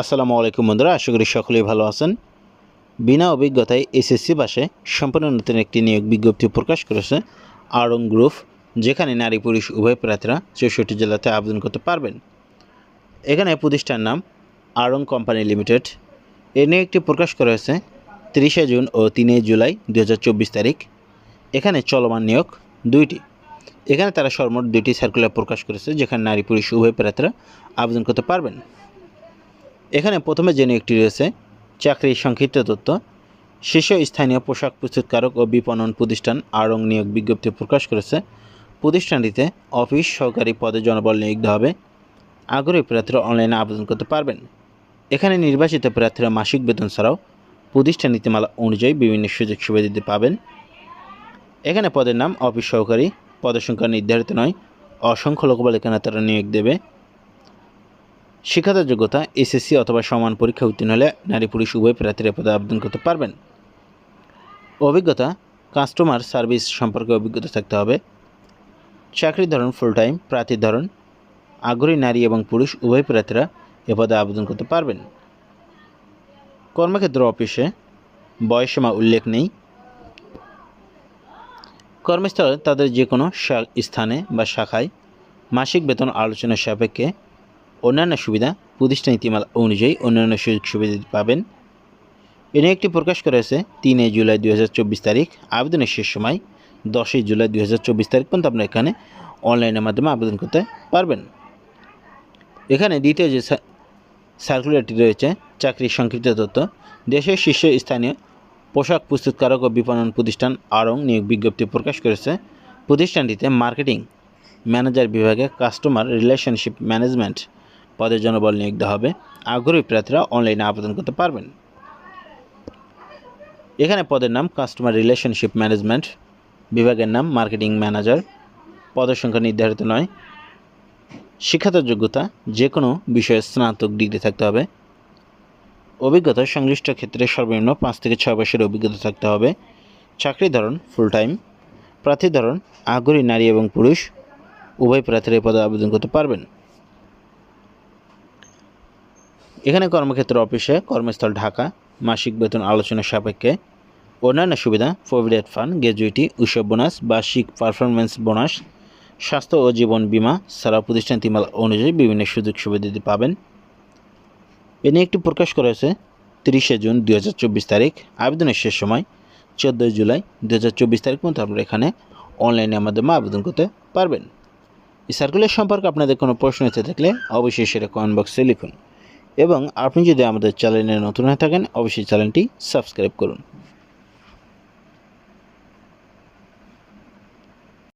আসসালামু আলাইকুম বন্ধুরা, আশা করি সকলেই ভালো আছেন। বিনা অভিজ্ঞতায় এসএসসি পাশে সম্পূর্ণ নতুন একটি নিয়োগ বিজ্ঞপ্তি প্রকাশ করেছে আরং গ্রুপ, যেখানে নারী, পুরুষ, উভয় প্রার্থীরা চৌষট্টি জেলাতে আবেদন করতে পারবেন। এখানে প্রতিষ্ঠান নাম আরং কোম্পানি লিমিটেড। এ নিয়োগটি প্রকাশ করা হয়েছে তিরিশে জুন ও তিনে জুলাই দু হাজার চব্বিশ তারিখ। এখানে চলমান নিয়োগ দুইটি। এখানে তারা সর্বমোট দুইটি সার্কুলার প্রকাশ করেছে, যেখানে নারী, পুরুষ, উভয় প্রার্থীরা আবেদন করতে পারবেন। এখানে প্রথমে জেনে একটি রয়েছে, চাকরির সংক্ষিপ্ত তথ্য, শীর্ষ স্থানীয় পোশাক প্রস্তুতকারক ও বিপণন প্রতিষ্ঠান আড়ং নিয়োগ বিজ্ঞপ্তি প্রকাশ করেছে। প্রতিষ্ঠানটিতে অফিস, সহকারী পদে জনবল নিয়োগ হবে। আগ্রহী প্রার্থীরা অনলাইনে আবেদন করতে পারবেন। এখানে নির্বাচিত প্রার্থীরা মাসিক বেতন ছাড়াও প্রতিষ্ঠান নীতিমালা অনুযায়ী বিভিন্ন সুযোগ সুবিধা দিতে পাবেন এখানে পদের নাম, অফিস, সহকারী, পদের সংখ্যা নির্ধারিত নয়। অসংখ্য লোকবল এখানে তারা নিয়োগ দেবে। শিক্ষাগত যোগ্যতা, এসএসসি অথবা সমান পরীক্ষা উত্তীর্ণ হলে নারী, পুরুষ, উভয় প্রার্থীরা পদে আবেদন করতে পারবেন। অভিজ্ঞতা কাস্টমার সার্ভিস সম্পর্কে অভিজ্ঞতা থাকতে হবে। চাকরির ধরন ফুল টাইম প্রার্থীর ধরন, আগ্রহী নারী এবং পুরুষ উভয় প্রার্থীরা এ পদে আবেদন করতে পারবেন। কর্মক্ষেত্র অফিসে বয়সীমা উল্লেখ নেই। কর্মস্থলে তাদের যে কোনো স্থানে বা শাখায় মাসিক বেতন আলোচনার সাপেক্ষে অন্যান্য সুবিধা প্রতিষ্ঠান নীতিমালা অনুযায়ী অন্যান্য সুযোগ সুবিধা পাবেন। এ নিয়ে একটি প্রকাশ করা হয়েছে, তিনে জুলাই দুই হাজার চব্বিশ তারিখ, আবেদনের শেষ সময়, দশই জুলাই দুই হাজার চব্বিশ তারিখ পর্যন্ত আপনারা এখানে অনলাইনের মাধ্যমে আবেদন করতে পারবেন। এখানে দ্বিতীয় যে সার্কুলারটি রয়েছে, চাকরির সংক্ষিপ্ত তথ্য, দেশের শীর্ষ স্থানীয় পোশাক প্রস্তুতকারক ও বিপণন প্রতিষ্ঠান আরং নিয়োগ বিজ্ঞপ্তি প্রকাশ করেছে। প্রতিষ্ঠানটিতে মার্কেটিং, ম্যানেজার বিভাগে কাস্টমার রিলেশনশিপ ম্যানেজমেন্ট পদের জনবল নিয়োগ দেওয়া হবে। আগ্রহী প্রার্থীরা অনলাইনে আবেদন করতে পারবেন। এখানে পদের নাম কাস্টমার রিলেশনশিপ ম্যানেজমেন্ট বিভাগের নাম মার্কেটিং ম্যানেজার পদের সংখ্যা নির্ধারিত নয়। শিক্ষাগত যোগ্যতা যে কোনো বিষয়ে স্নাতক ডিগ্রি থাকতে হবে। অভিজ্ঞতা সংশ্লিষ্ট ক্ষেত্রে সর্বনিম্ন পাঁচ থেকে ছয় বছরের অভিজ্ঞতা থাকতে হবে। চাকরির ধরন ফুল টাইম প্রার্থীর ধরন আগ্রহী নারী এবং পুরুষ। উভয় প্রার্থীরা পদে আবেদন করতে পারবেন। এখানে কর্মক্ষেত্র অফিসে কর্মস্থল ঢাকা, মাসিক বেতন আলোচনা সাপেক্ষে অন্যান্য সুবিধা, প্রভিডেন্ট ফান্ড, গ্র্যাজুইটি, উৎসব বোনাস, বার্ষিক পারফরমেন্স বোনাস, স্বাস্থ্য ও জীবন বীমা সারা প্রতিষ্ঠান তিমাল অনুযায়ী বিভিন্ন সুযোগ সুবিধা পাবেন। এ নিয়ে একটি প্রকাশ করা হয়েছে, তিরিশে জুন দু হাজার চব্বিশ তারিখ, আবেদনের শেষ সময়, চোদ্দোই জুলাই দু হাজার চব্বিশ তারিখ পর্যন্ত আপনারা এখানে অনলাইনের মাধ্যমে আবেদন করতে পারবেন। এই সার্কুলার সম্পর্কে আপনাদের কোনো প্রশ্ন এসে থাকলে অবশ্যই সেটা কমেন্ট বক্সে লিখুন। এবং আপনি যদি আমাদের চ্যানেলে নতুন হয়ে থাকেন অবশ্যই চ্যানেলটি সাবস্ক্রাইব করুন।